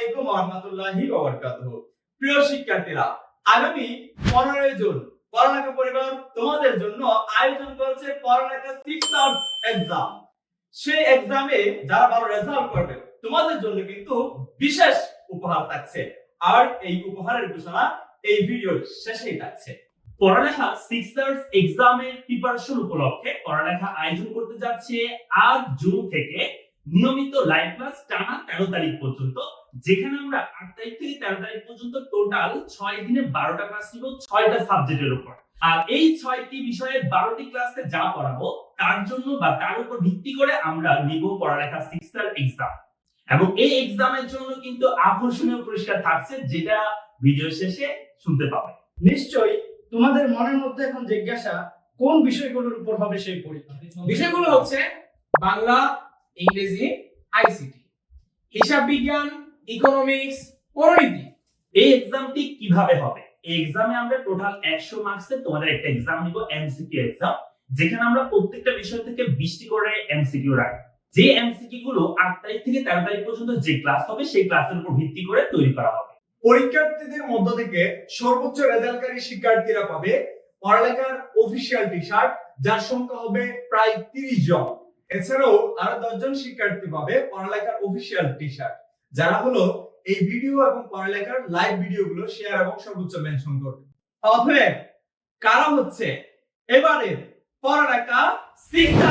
আলাইকুম রহমতুল্লাহি ওয়াবারাকাতুহু। প্রিয় শিক্ষার্থীরা, আগামী পনেরোই জুন পড়ালেখা পরিবার তোমাদের জন্য আয়োজন পড়ালেখা সিক্স আউট এক্সাম সেই এক্সামে যারা ভালো রেজাল্ট করবে, তোমাদের জন্য কিন্তু বিশেষ উপহার থাকছে। আর এই উপহারের ঘোষণা এই ভিডিওর শেষেই থাকছে। পড়ালেখা এক্সামের প্রিপারেশন উপলক্ষে পড়ালেখা আয়োজন করতে যাচ্ছে আজ জুন থেকে। নিয়মিত লাইভ ক্লাস টানা তেরো তারিখ পর্যন্ত যেখানে আমরা আট তারিখ থেকে তেরো তারিখ পর্যন্ত টোটাল ছয় দিনে বারোটা ক্লাস নিব, ছয়টা সাবজেক্টের উপর। আর এই ছয়টি বিষয়ের বারোটি ক্লাসে যা পড়াবো, তার জন্য বা তার উপর ভিত্তি করে আমরা নিব পড়ালেখা সিক্সার এক্সাম এবং এই এক্সামের জন্য কিন্তু আকর্ষণীয় পুরস্কার থাকছে, যেটা ভিডিও শেষে শুনতে পাবে। নিশ্চয়ই তোমাদের মনের মধ্যে এখন জিজ্ঞাসা, কোন বিষয়গুলোর উপর হবে সেই পরীক্ষা? বিষয়গুলো হচ্ছে বাংলা, ইংরেজি, আইসিটি। হিসাব বিজ্ঞান ইকোনমিক্স পরিমিতি এই এক্সামটি কীভাবে হবে? এই এক্সামে আমরা টোটাল একশো মার্কসের তোমাদের একটা এক্সাম নিব এমসিকিউ এক্সাম যেখানে আমরা প্রত্যেকটা বিষয় থেকে বিশটি করে এমসিকিউ রাখব। যে এমসিকিউ গুলো আট তারিখ থেকে তেরো তারিখ পর্যন্ত যে ক্লাস হবে, সেই ক্লাসের উপর ভিত্তি করে তৈরি করা হবে। পরীক্ষার্থীদের মধ্য থেকে সর্বোচ্চ রেজাল্টকারী শিক্ষার্থীরা পাবে পড়ালেখার অফিসিয়াল টি শার্ট যার সংখ্যা হবে প্রায় তিরিশ জন। এছাড়াও আরও দশজন শিক্ষার্থী পাবে পড়ালেখার অফিসিয়াল টি শার্ট যারা হলো এই ভিডিও এবং পড়ালেখার লাইভ ভিডিওগুলো শেয়ার এবং সর্বোচ্চ মেনশন করবে। তাহলে কারা হচ্ছে? এবারে পড়ালেখা একটা